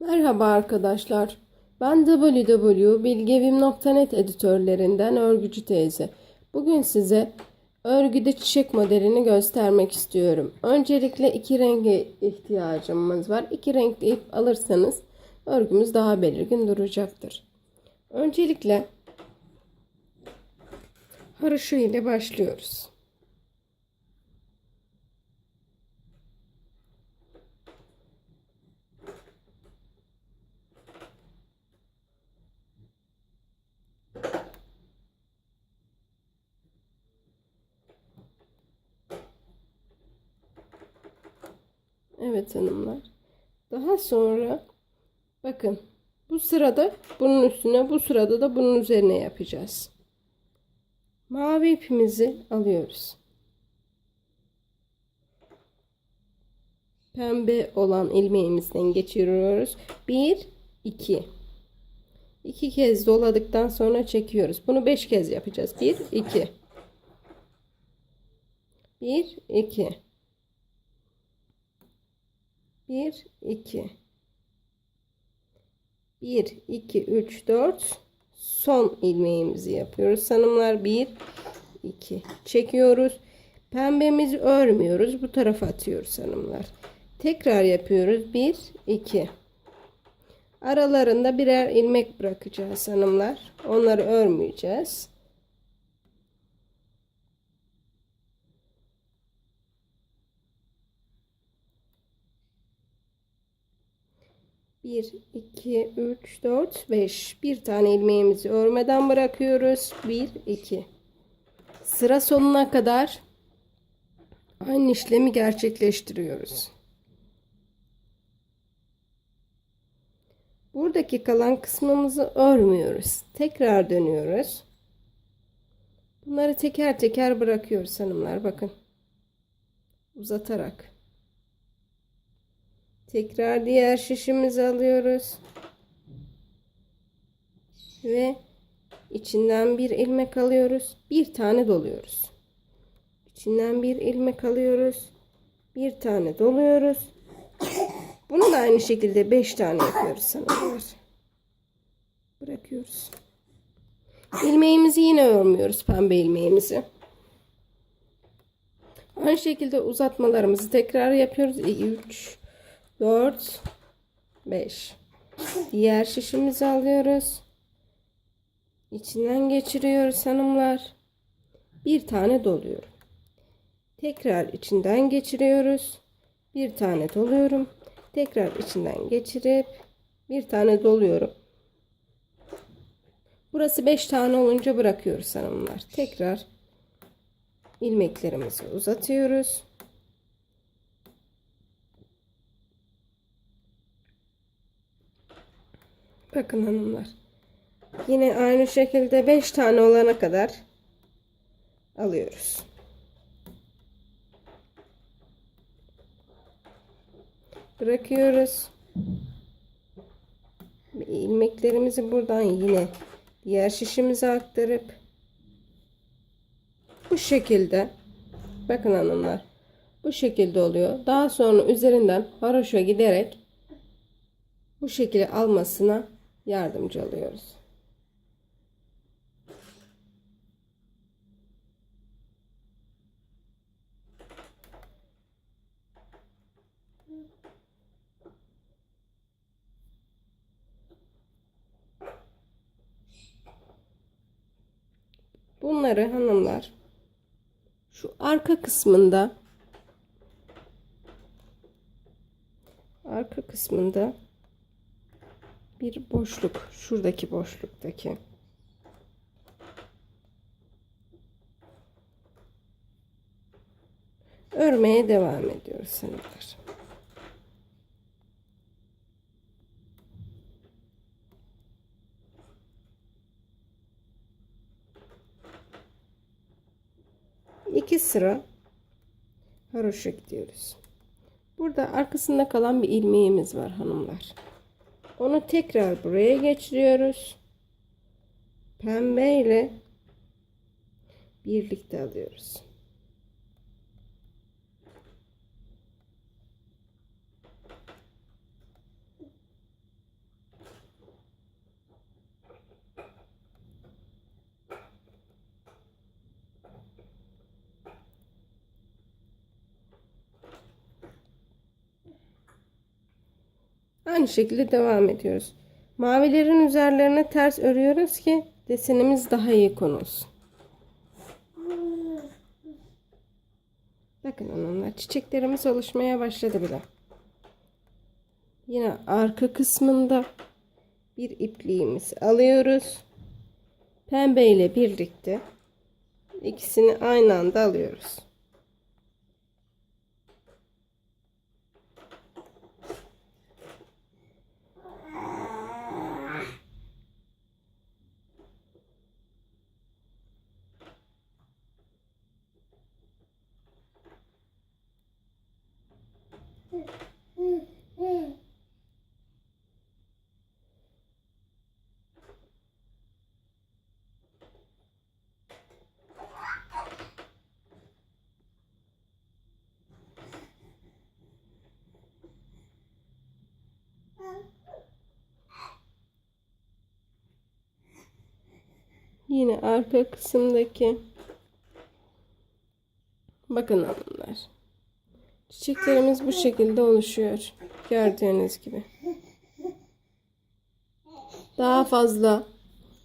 Merhaba arkadaşlar. Ben www.bilgevim.net editörlerinden Örgücü teyze. Bugün size örgüde çiçek modelini göstermek istiyorum. Öncelikle iki renge ihtiyacımız var. İki renkli ip alırsanız örgümüz daha belirgin duracaktır. Öncelikle haroşa ile başlıyoruz. Evet hanımlar. Daha sonra bakın bu sırada bunun üstüne bu sırada da bunun üzerine yapacağız. Mavi ipimizi alıyoruz. Pembe olan ilmeğimizden geçiriyoruz. 1 2 2 kez doladıktan sonra çekiyoruz. Bunu 5 kez yapacağız. 1 2 1 2 1 2 1 2 3 4 son ilmeğimizi yapıyoruz. Hanımlar 1 2 çekiyoruz. Pembemizi örmüyoruz. Bu tarafa atıyoruz hanımlar tekrar yapıyoruz. 1 2 aralarında birer ilmek bırakacağız hanımlar onları örmeyeceğiz Bir, iki, üç, dört, beş. Bir tane ilmeğimizi örmeden bırakıyoruz. Bir, iki. Sıra sonuna kadar aynı işlemi gerçekleştiriyoruz. Buradaki kalan kısmımızı örmüyoruz. Tekrar dönüyoruz. Bunları teker teker bırakıyoruz hanımlar. Bakın. Uzatarak. Tekrar diğer şişimizi alıyoruz. Ve içinden bir ilmek alıyoruz. Bir tane doluyoruz. İçinden bir ilmek alıyoruz. Bir tane doluyoruz. Bunu da aynı şekilde 5 tane yapıyoruz sanırım. Bırakıyoruz. İlmeğimizi yine örmüyoruz pembe ilmeğimizi. Aynı şekilde uzatmalarımızı tekrar yapıyoruz. 3 4 5 Diğer şişimizi alıyoruz. İçinden geçiriyoruz hanımlar. Bir tane doluyorum. Tekrar içinden geçiriyoruz. Bir tane doluyorum. Tekrar içinden geçirip bir tane doluyorum. Burası 5 tane olunca bırakıyoruz hanımlar. Tekrar ilmeklerimizi uzatıyoruz. Bakın hanımlar. Yine aynı şekilde 5 tane olana kadar alıyoruz. Bırakıyoruz. ilmeklerimizi buradan yine diğer şişimize aktarıp bu şekilde bakın hanımlar bu şekilde oluyor. Daha sonra üzerinden haroşa giderek bu şekilde almasına yardımcı oluyoruz. Bunları hanımlar şu arka kısmında arka kısmında bir boşluk şuradaki boşluktaki örmeye devam ediyoruz hanımlar. iki sıra haroşa gidiyoruz. Burada arkasında kalan bir ilmeğimiz var hanımlar. Onu tekrar buraya geçiriyoruz. Pembe ile birlikte alıyoruz. Aynı şekilde devam ediyoruz. Mavilerin üzerlerine ters örüyoruz ki desenimiz daha iyi konulsun. Bakın onunla çiçeklerimiz oluşmaya başladı bile. Yine arka kısmında bir ipliğimizi alıyoruz. Pembe ile birlikte ikisini aynı anda alıyoruz. Yine arka kısımdaki bakın hanımlar. Çiçeklerimiz bu şekilde oluşuyor. Gördüğünüz gibi. Daha fazla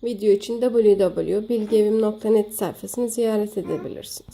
video için www.bilgevim.net sayfasını ziyaret edebilirsiniz.